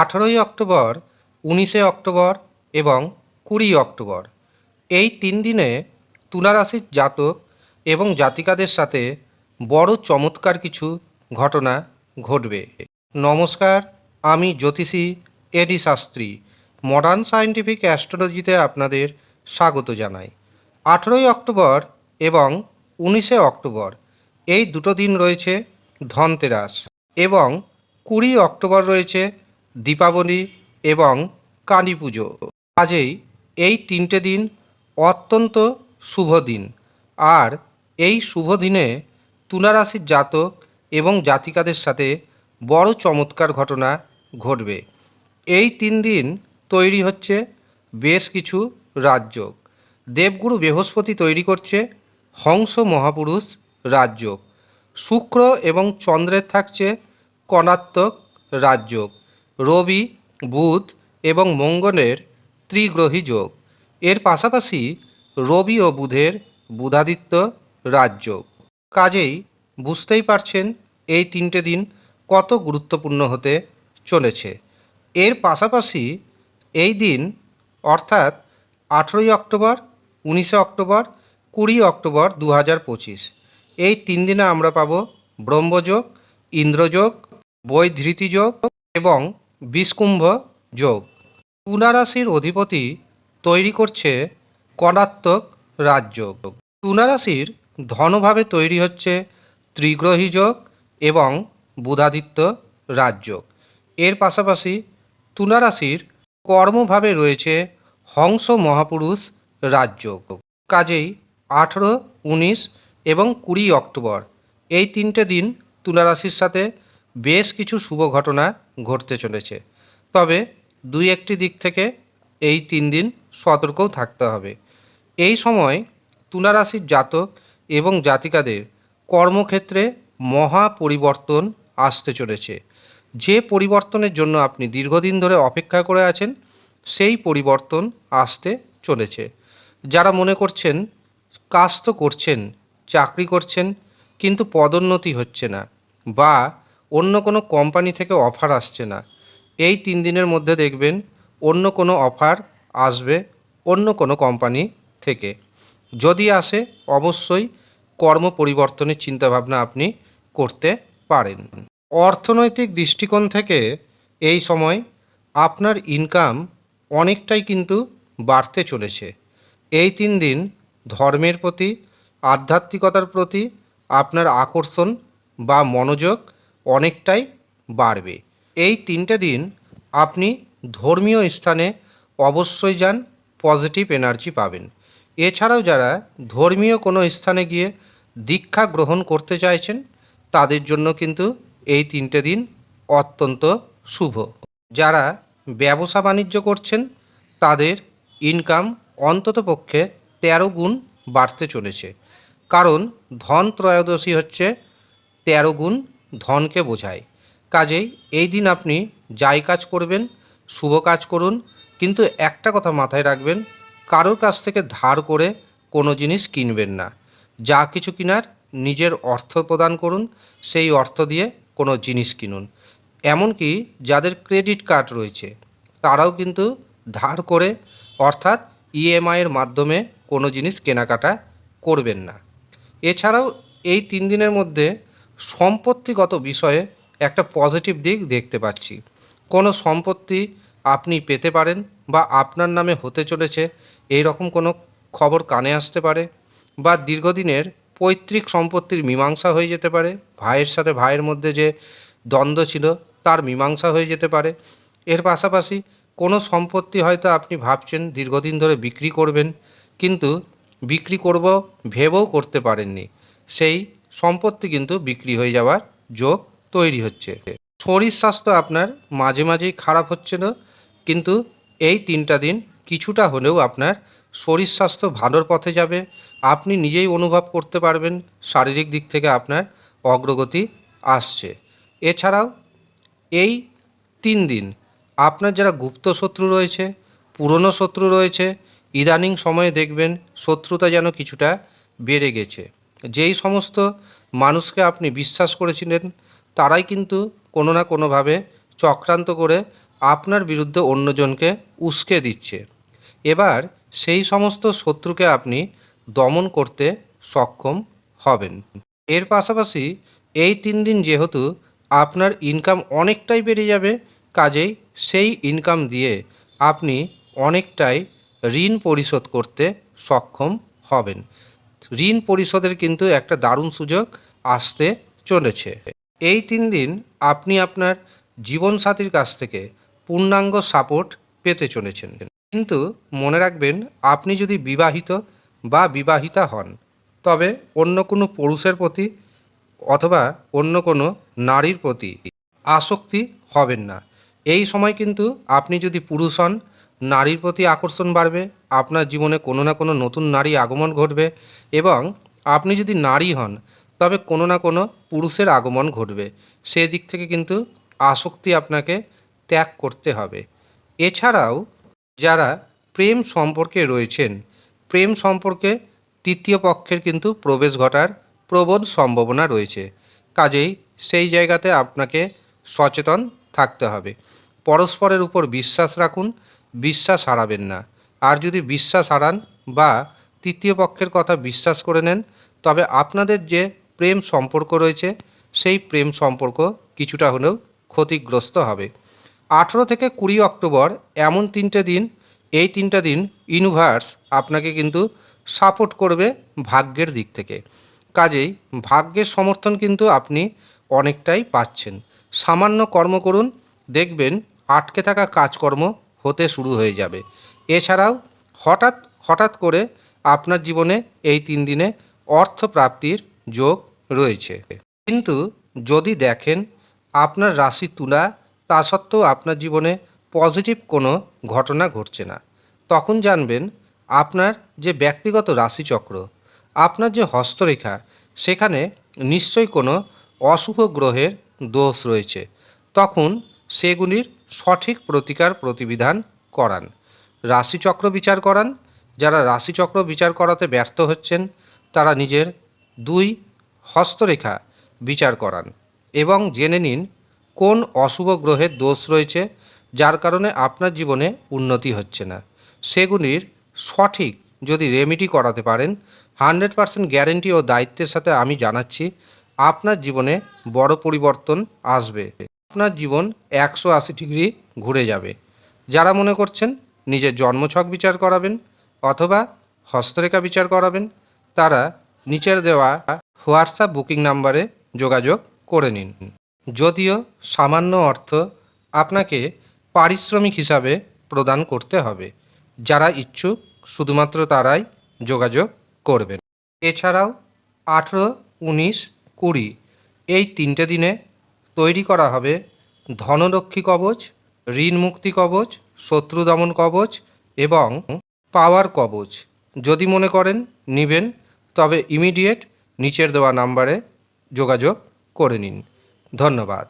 আঠেরোই অক্টোবর, উনিশে অক্টোবর এবং কুড়ি অক্টোবর। এই তিন দিনে তুলা রাশির জাতক এবং জাতিকাদের সাথে বড় চমৎকার কিছু ঘটনা ঘটবে। নমস্কার, আমি জ্যোতিষী A D Shastri. Modern scientific অ্যাস্ট্রোলজিতে আপনাদের স্বাগত জানাই। আঠেরোই অক্টোবর এবং উনিশে অক্টোবর, এই দুটো দিন রয়েছে ধনতেরাস এবং কুড়ি অক্টোবর রয়েছে দীপাবলি এবং কালী পুজো। কাজেই এই তিনটে দিন অত্যন্ত শুভ দিন। আর এই শুভ দিনে তুলা রাশির জাতক এবং জাতিকাদের সাথে বড় চমৎকার ঘটনা ঘটবে। এই তিন দিন তৈরি হচ্ছে বেশ কিছু রাজযোগ। দেবগুরু বৃহস্পতি তৈরি করছে হংস মহাপুরুষ রাজযোগ। শুক্র এবং চন্দ্রের থাকছে কণাত্মক রাজযোগ। রবি, বুধ এবং মঙ্গলের ত্রিগ্রহী যোগ। এর পাশাপাশি রবি ও বুধের বুধাদিত্য রাজযোগ। কাজেই বুঝতেই পারছেন এই তিনটে দিন কত গুরুত্বপূর্ণ হতে চলেছে। এর পাশাপাশি এই দিন, অর্থাৎ আঠেরোই অক্টোবর, উনিশে অক্টোবর, কুড়ি অক্টোবর দু হাজার পঁচিশ। এই তিন দিনে আমরা পাবো ব্রহ্মযোগ, ইন্দ্রযোগ, বৈধৃতি যোগ এবং বিষকুম্ভ যোগ। তুলা রাশির অধিপতি তৈরি করছে কণাত্মক রাজযোগ। তুলা রাশির ধনভাবে তৈরি হচ্ছে ত্রিগ্রহী যোগ এবং বুধাদিত্য রাজযোগ। এর পাশাপাশি তুলা রাশির কর্মভাবে রয়েছে হংস মহাপুরুষ রাজযোগ। কাজেই আঠেরো, উনিশ এবং কুড়ি অক্টোবর এই তিনটে দিন তুলা রাশির সাথে বেশ কিছু শুভ ঘটনা ঘটতে চলেছে। তবে দুই একটি দিক থেকে এই তিন দিন সতর্কও থাকতে হবে। এই সময় তুলা রাশির জাতক এবং জাতিকাদের কর্মক্ষেত্রে মহা পরিবর্তন আসতে চলেছে। যে পরিবর্তনের জন্য আপনি দীর্ঘদিন ধরে অপেক্ষা করে আছেন, সেই পরিবর্তন আসতে চলেছে। যারা মনে করছেন, কাজ তো করছেন, চাকরি করছেন, কিন্তু পদোন্নতি হচ্ছে না বা অন্য কোনো কোম্পানি থেকে অফার আসছে না। এই তিন দিনের মধ্যে দেখবেন অন্য কোনো অফার আসবে অন্য কোনো কোম্পানি থেকে। যদি আসে, অবশ্যই কর্ম পরিবর্তনের চিন্তাভাবনা আপনি করতে পারেন। অর্থনৈতিক দৃষ্টিকোণ থেকে এই সময় আপনার ইনকাম অনেকটাই কিন্তু বাড়তে চলেছে। এই তিন দিন ধর্মের প্রতি, আধ্যাত্মিকতার প্রতি আপনার আকর্ষণ বা মনোযোগ অনেকটাই বাড়বে। এই তিনটে দিন আপনি ধর্মীয় স্থানে অবশ্যই যান পজিটিভ এনার্জি পাবেন। এছাড়াও যারা ধর্মীয় কোনো স্থানে গিয়ে দীক্ষা গ্রহণ করতে চাইছেন, তাদের জন্য কিন্তু এই তিনটে দিন অত্যন্ত শুভ। যারা ব্যবসা বাণিজ্য করছেন, তাদের ইনকাম অন্ততপক্ষে তেরো গুণ বাড়তে চলেছে। কারণ ধন ত্রয়োদশী হচ্ছে তেরো গুণ ধনকে বোঝায়। কাজেই এই দিন আপনি যাই কাজ করবেন, শুভ কাজ করুন, কিন্তু একটা কথা মাথায় রাখবেন, কারোর কাছ থেকে ধার করে কোনো জিনিস কিনবেন না। যা কিছু কিনার নিজের অর্থ প্রদান করুন, সেই অর্থ দিয়ে কোনো জিনিস কিনুন। এমনকি যাদের ক্রেডিট কার্ড রয়েছে, তারাও কিন্তু ধার করে, অর্থাৎ ইএমআইয়ের মাধ্যমে কোনো জিনিস কেনাকাটা করবেন না। এছাড়াও এই তিন দিনের মধ্যে সম্পত্তিগত বিষয়ে একটা পজিটিভ দিক দেখতে পাচ্ছি। কোনো সম্পত্তি আপনি পেতে পারেন বা আপনার নামে হতে চলেছে এই রকম কোনো খবর কানে আসতে পারে বা দীর্ঘদিনের পৈতৃক সম্পত্তির মীমাংসা হয়ে যেতে পারে। ভাইয়ের সাথে ভাইয়ের মধ্যে যে দ্বন্দ্ব ছিল, তার মীমাংসা হয়ে যেতে পারে। এর পাশাপাশি কোনো সম্পত্তি হয়তো আপনি ভাবছেন দীর্ঘদিন ধরে বিক্রি করবেন, কিন্তু বিক্রি করব, ভেবেও করতে পারেননি। সেই সম্পত্তি কিন্তু বিক্রি হয়ে যাওয়ার যোগ তৈরি হচ্ছে। শরীর স্বাস্থ্য আপনার মাঝে মাঝেই খারাপ হচ্ছিল কিন্তু এই তিনটা দিন কিছুটা হলেও আপনার শরীর স্বাস্থ্য ভালোর পথে যাবে। আপনি নিজেই অনুভব করতে পারবেন, শারীরিক দিক থেকে আপনার অগ্রগতি আসছে। এছাড়াও এই তিন দিন আপনার যারা গুপ্ত শত্রু রয়েছে, পুরনো শত্রু রয়েছে, ইদানিং সময়ে দেখবেন শত্রুতা যেন কিছুটা বেড়ে গেছে। যেই সমস্ত মানুষকে আপনি বিশ্বাস করেছিলেন, তারাই কিন্তু কোনো না কোনোভাবে চক্রান্ত করে আপনার বিরুদ্ধে অন্যজনকে উস্কে দিচ্ছে। এবার সেই সমস্ত শত্রুকে আপনি দমন করতে সক্ষম হবেন। এর পাশাপাশি এই তিন দিন যেহেতু আপনার ইনকাম অনেকটাই বেড়ে যাবে, কাজেই সেই ইনকাম দিয়ে আপনি অনেকটাই ঋণ পরিশোধ করতে সক্ষম হবেন। ঋণ পরিশোধের কিন্তু একটা দারুণ সুযোগ আসতে চলেছে। এই তিন দিন আপনি আপনার জীবনসাথীর কাছ থেকে পূর্ণাঙ্গ সাপোর্ট পেতে চলেছেন। কিন্তু মনে রাখবেন, আপনি যদি বিবাহিত বা বিবাহিতা হন, তবে অন্য কোনো পুরুষের প্রতি অথবা অন্য কোনো নারীর প্রতি আসক্তি হবেন না। এই সময় কিন্তু আপনি যদি পুরুষ হন, নারীর প্রতি আকর্ষণ বাড়বে আপনার জীবনে কোনো না কোনো নতুন নারী আগমন ঘটবে এবং আপনি যদি নারী হন, তবে কোনো না কোনো পুরুষের আগমন ঘটবে। সেদিক থেকে কিন্তু আসক্তি আপনাকে ত্যাগ করতে হবে। এছাড়াও, যারা প্রেম সম্পর্কে রয়েছেন, প্রেম সম্পর্কে তৃতীয় পক্ষের কিন্তু প্রবেশ ঘটার প্রবল সম্ভাবনা রয়েছে। কাজেই সেই জায়গাতে আপনাকে সচেতন থাকতে হবে। পরস্পরের উপর বিশ্বাস রাখুন, বিশ্বাস হারাবেন না। আর যদি বিশ্বাস হারান বা তৃতীয় পক্ষের কথা বিশ্বাস করে নেন, তবে আপনাদের যে প্রেম সম্পর্ক রয়েছে, সেই প্রেম সম্পর্ক কিছুটা হলেও ক্ষতিগ্রস্ত হবে। আঠেরো থেকে কুড়ি অক্টোবর, এমন তিনটে দিন, এই তিনটা দিন ইউনিভার্স আপনাকে কিন্তু সাপোর্ট করবে ভাগ্যের দিক থেকে। কাজেই ভাগ্যের সমর্থন কিন্তু আপনি অনেকটাই পাচ্ছেন। সামান্য কর্ম করুন, দেখবেন আটকে থাকা কাজকর্ম হতে শুরু হয়ে যাবে। এছাড়াও হঠাৎ হঠাৎ করে আপনার জীবনে এই তিন দিনে অর্থ প্রাপ্তির যোগ রয়েছে। কিন্তু যদি দেখেন আপনার রাশি তুলা, তা সত্ত্বেও আপনার জীবনে পজিটিভ কোনো ঘটনা ঘটছে না। তখন জানবেন আপনার যে ব্যক্তিগত রাশিচক্র, আপনার যে হস্তরেখা, সেখানে নিশ্চয়ই কোনো অশুভ গ্রহের দোষ রয়েছে। তখন সেগুলির সঠিক প্রতিকার প্রতিবিধান করান। রাশিচক্র বিচার করান। যারা রাশিচক্র বিচার করাতে ব্যর্থ হচ্ছেন, তারা নিজের দুই হস্তরেখা বিচার করান এবং জেনে নিন কোন অশুভ গ্রহের দোষ রয়েছে, যার কারণে আপনার জীবনে উন্নতি হচ্ছে না। সেগুলির সঠিক যদি রেমিডি করাতে পারেন, হান্ড্রেড পারসেন্ট গ্যারেন্টি ও দায়িত্বের সাথে আমি জানাচ্ছি, আপনার জীবনে বড় পরিবর্তন আসবে। আপনার জীবন একশো আশি ডিগ্রি ঘুরে যাবে। যারা মনে করছেন নিজের জন্মছক বিচার করাবেন অথবা হস্তরেখা বিচার করাবেন। তারা নিচের দেওয়া হোয়াটসঅ্যাপ বুকিং নাম্বারে যোগাযোগ করে নিন। যদিও সামান্য অর্থ আপনাকে পারিশ্রমিক হিসাবে প্রদান করতে হবে। যারা ইচ্ছুক, শুধুমাত্র তারাই যোগাযোগ করবেন। এছাড়াও আঠেরো, উনিশ, কুড়ি, এই তিনটে দিনে তৈরি করা হবে ধনলক্ষ্মী কবচ ঋণ মুক্তি কবচ শত্রু দমন কবচ এবং পাওয়ার কবচ। যদি মনে করেন, নেবেন, তবে ইমিডিয়েট নিচের দেওয়া নাম্বারে যোগাযোগ করে নিন। ধন্যবাদ।